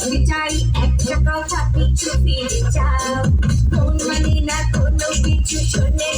ঘুরে যাই একটা কথা পিছু ফিরে যাও মন মানে না কোনো কিছু শোনে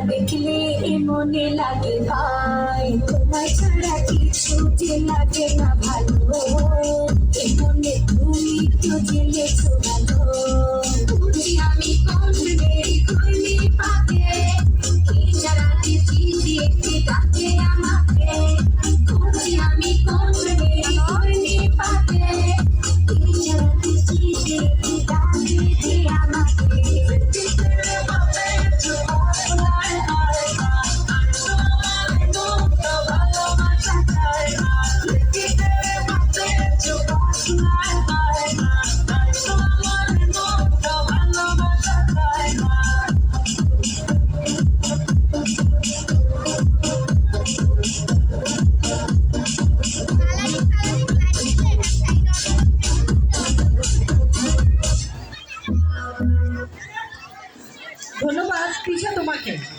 দেখলে মনে লাগে ভাই। তোমার ছাড়া কিছু যে লাগে না ভালো। এ তুমি তো জেলেছো ভালো থাকে